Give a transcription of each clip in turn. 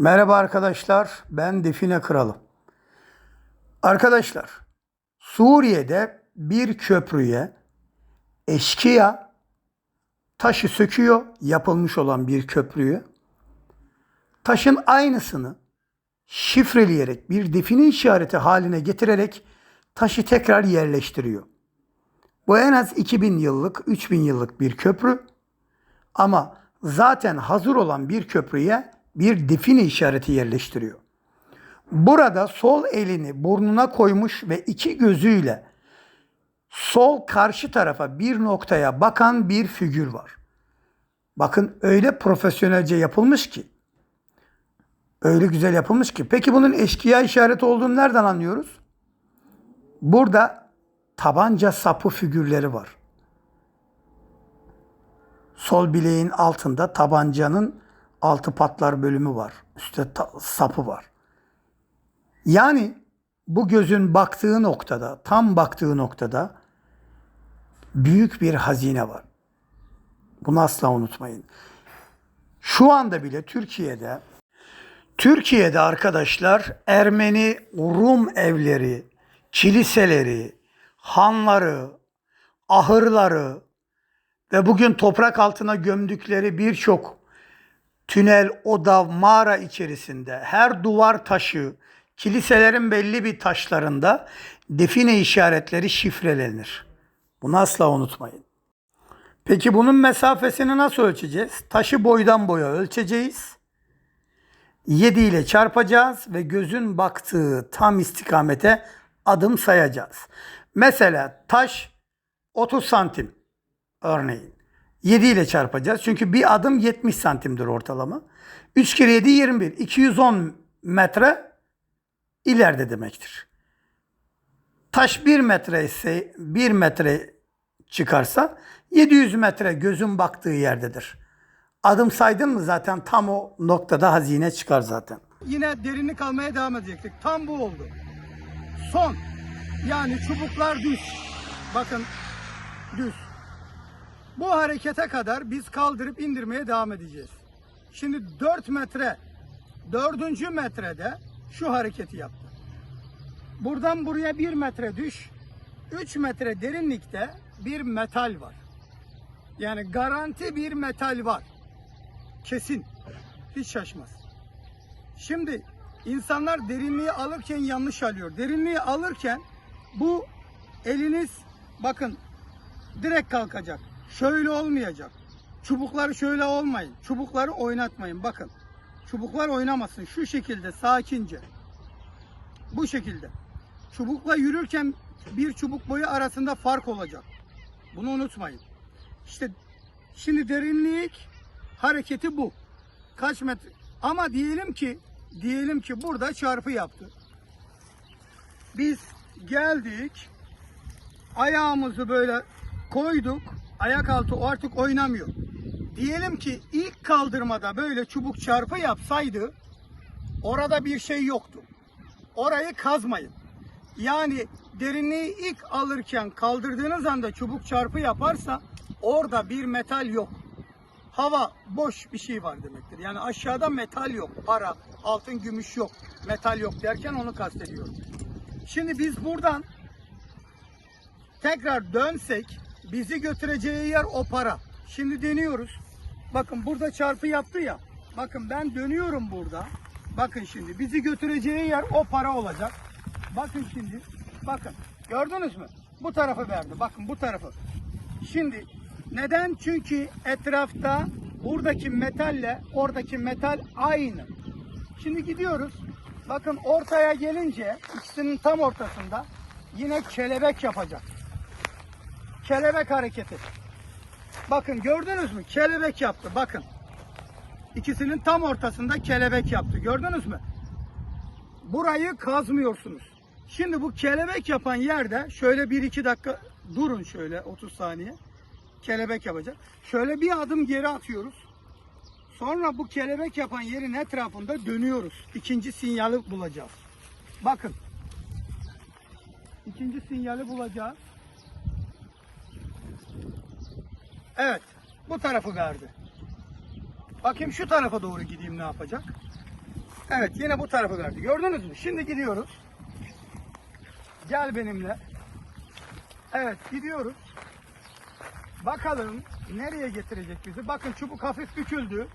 Merhaba arkadaşlar, ben Define Kralı. Arkadaşlar, Suriye'de bir köprüye eşkıya taşı söküyor, yapılmış olan bir köprüyü. Taşın aynısını şifreleyerek bir define işareti haline getirerek taşı tekrar yerleştiriyor. Bu en az 2000 yıllık, 3000 yıllık bir köprü. Ama zaten hazır olan bir köprüye bir define işareti yerleştiriyor. Burada sol elini burnuna koymuş ve iki gözüyle sol karşı tarafa bir noktaya bakan bir figür var. Bakın öyle profesyonelce yapılmış ki. Öyle güzel yapılmış ki. Peki bunun eşkıya işareti olduğunu nereden anlıyoruz? Burada tabanca sapı figürleri var. Sol bileğin altında tabancanın altı patlar bölümü var. Üstte ta- sapı var. Yani bu gözün baktığı noktada, tam baktığı noktada büyük bir hazine var. Bunu asla unutmayın. Şu anda bile Türkiye'de Türkiye'de arkadaşlar Ermeni Rum evleri, kiliseleri, hanları, ahırları ve bugün toprak altına gömdükleri birçok tünel, oda, mağara içerisinde her duvar taşı, kiliselerin belli bir taşlarında define işaretleri şifrelenir. Bunu asla unutmayın. Peki bunun mesafesini nasıl ölçeceğiz? Taşı boydan boya ölçeceğiz. 7 ile çarpacağız ve gözün baktığı tam istikamete adım sayacağız. Mesela taş 30 santim örneğin. 7 ile çarpacağız. Çünkü bir adım 70 santimdir ortalama. 3 kere 7 21. 210 metre ileride demektir. Taş 1 metre ise 1 metre çıkarsa 700 metre gözün baktığı yerdedir. Adım saydın mı zaten tam o noktada hazine çıkar zaten. Yine derinlik almaya devam edecektik. Tam bu oldu. Son. Yani çubuklar düz. Bakın düz. Bu harekete kadar biz kaldırıp indirmeye devam edeceğiz. Şimdi 4 metre, 4. metrede şu hareketi yaptı. Buradan buraya 1 metre düş. 3 metre derinlikte bir metal var. Yani garanti bir metal var. Kesin. Hiç şaşmaz. Şimdi insanlar derinliği alırken yanlış alıyor. Derinliği alırken bu eliniz bakın direkt kalkacak. Şöyle olmayacak. Çubukları şöyle olmayın. Çubukları oynatmayın. Bakın. Çubuklar oynamasın. Şu şekilde sakince. Bu şekilde. Çubukla yürürken bir çubuk boyu arasında fark olacak. Bunu unutmayın. İşte şimdi derinlik hareketi bu. Kaç metre? Ama diyelim ki diyelim ki burada çarpı yaptı. Biz geldik. Ayağımızı böyle koyduk. Ayak altı o artık oynamıyor. Diyelim ki ilk kaldırmada böyle çubuk çarpı yapsaydı orada bir şey yoktu. Orayı kazmayın. Yani derinliği ilk alırken kaldırdığınız anda çubuk çarpı yaparsa orada bir metal yok. Hava boş bir şey var demektir. Yani aşağıda metal yok. Para, altın, gümüş yok. Metal yok derken onu kastediyorum. Şimdi biz buradan tekrar dönsek bizi götüreceği yer o para. Şimdi deniyoruz. Bakın burada çarpı yaptı ya. Bakın ben dönüyorum burada. Bakın şimdi bizi götüreceği yer o para olacak. Bakın şimdi. Bakın. Gördünüz mü? Bu tarafı verdi. Bakın bu tarafı. Şimdi neden? Çünkü etrafta buradaki metalle oradaki metal aynı. Şimdi gidiyoruz. Bakın ortaya gelince ikisinin tam ortasında yine kelebek yapacak. Kelebek hareketi. Bakın gördünüz mü? Kelebek yaptı. Bakın. İkisinin tam ortasında kelebek yaptı. Gördünüz mü? Burayı kazmıyorsunuz. Şimdi bu kelebek yapan yerde şöyle 1-2 dakika durun şöyle 30 saniye. Kelebek yapacak. Şöyle bir adım geri atıyoruz. Sonra bu kelebek yapan yerin etrafında dönüyoruz. İkinci sinyali bulacağız. Bakın. İkinci sinyali bulacağız. Evet. Bu tarafı verdi. Bakayım şu tarafa doğru gideyim ne yapacak? Evet yine bu tarafa verdi. Gördünüz mü? Şimdi gidiyoruz. Gel benimle. Evet gidiyoruz. Bakalım nereye getirecek bizi. Bakın çubuk hafif büküldü.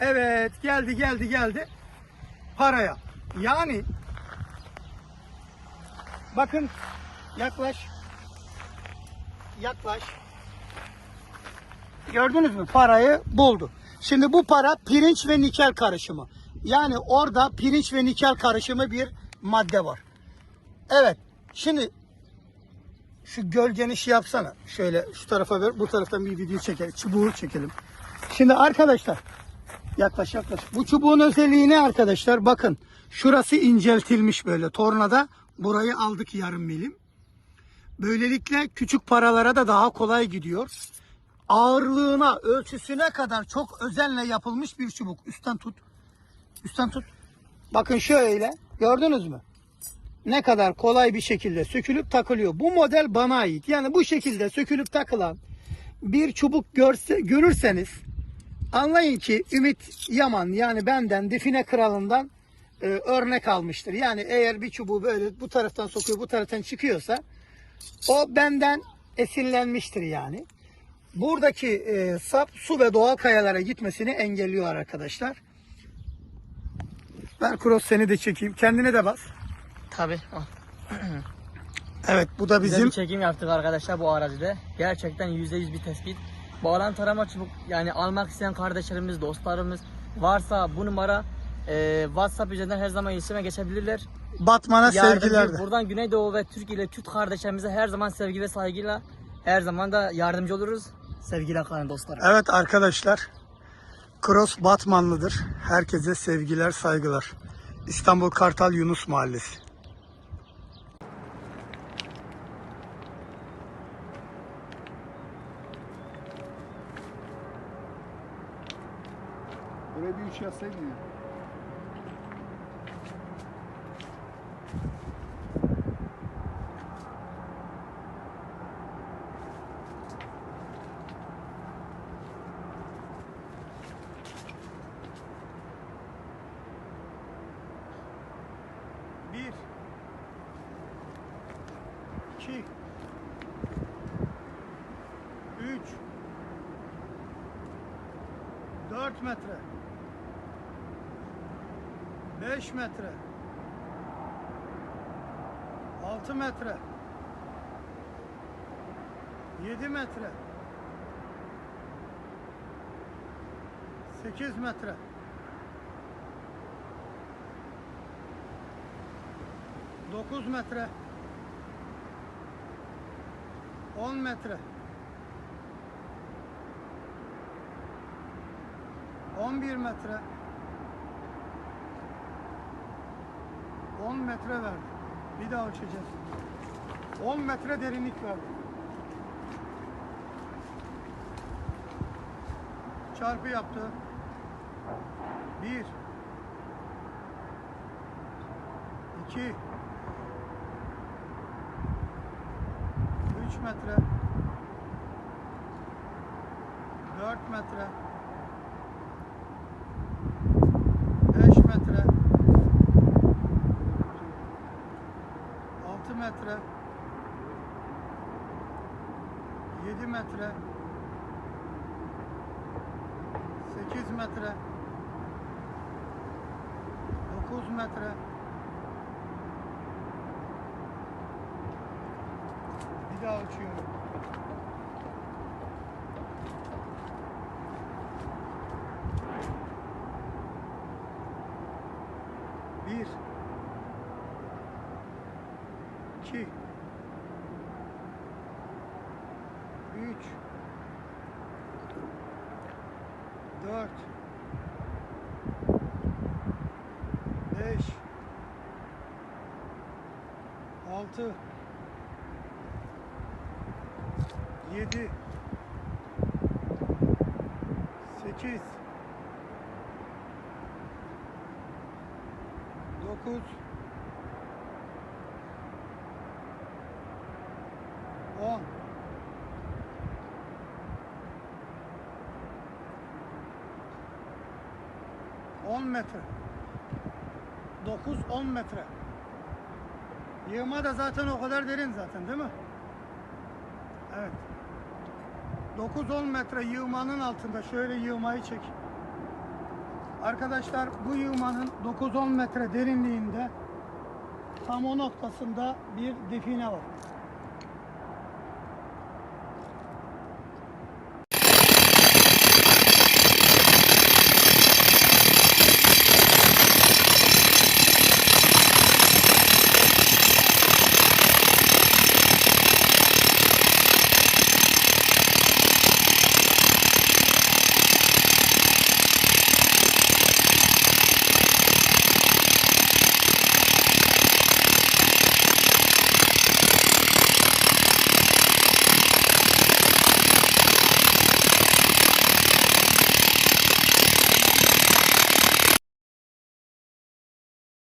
Evet geldi geldi geldi. Paraya. Yani bakın yaklaş. Yaklaş. Gördünüz mü? Parayı buldu. Şimdi bu para pirinç ve nikel karışımı. Yani orada pirinç ve nikel karışımı bir madde var. Evet. Şimdi şu gölgeni şey yapsana. Şöyle şu tarafa ver. Bu taraftan bir video çekelim. Çubuğu çekelim. Şimdi arkadaşlar yaklaş yaklaş. Bu çubuğun özelliği ne arkadaşlar? Bakın şurası inceltilmiş böyle. Tornada burayı aldık yarım milim. Böylelikle küçük paralara da daha kolay gidiyor. Ağırlığına, ölçüsüne kadar çok özenle yapılmış bir çubuk. Üstten tut. Üstten tut. Bakın şöyle. Gördünüz mü? Ne kadar kolay bir şekilde sökülüp takılıyor. Bu model bana ait. Yani bu şekilde sökülüp takılan bir çubuk görse, görürseniz anlayın ki Ümit Yaman yani benden Define Kralı'ndan e, örnek almıştır. Yani eğer bir çubuğu böyle bu taraftan sokuyor bu taraftan çıkıyorsa o benden esinlenmiştir yani. Buradaki e, sap su ve doğal kayalara gitmesini engelliyor arkadaşlar. Ben cross seni de çekeyim. Kendine de bas. Tabii. Evet bu da Bizim bizim bir çekim yaptık arkadaşlar bu arazide. Gerçekten %100 bir tespit. Bağlantı tarama çubuk yani almak isteyen kardeşlerimiz, dostlarımız varsa bu numara e, WhatsApp üzerinden her zaman iletişime geçebilirler. Batman'a sevgiler de. Buradan Güneydoğu ve Türkiye ile Türk kardeşlerimize her zaman sevgi ve saygıyla her zaman da yardımcı oluruz. Sevgiyle kalın dostlarım. Evet arkadaşlar. Cross Batmanlıdır. Herkese sevgiler, saygılar. İstanbul Kartal Yunus Mahallesi. Oraya bir üç yazsaydın ya. 2 3 4 metre. 5 metre. 6 metre. 7 metre. 8 metre. Dokuz metre. 10 metre 11 metre 10 metre verdi. Bir daha ölçeceğiz. 10 metre derinlik verdi. Çarpı yaptı. 1 2 3 metre. 4 metre. 5 metre. 6 metre. 7 metre. 8 metre. 9 metre daha uçuyorum. Bir. İki. Üç. Dört. Beş. Altı. 7 8 9 10 10 metre 9-10 metre. Yığma da zaten o kadar derin zaten değil mi? Evet. 9-10 metre yığmanın altında şöyle yığmayı çek. Arkadaşlar bu yığmanın 9-10 metre derinliğinde tam o noktasında bir define var.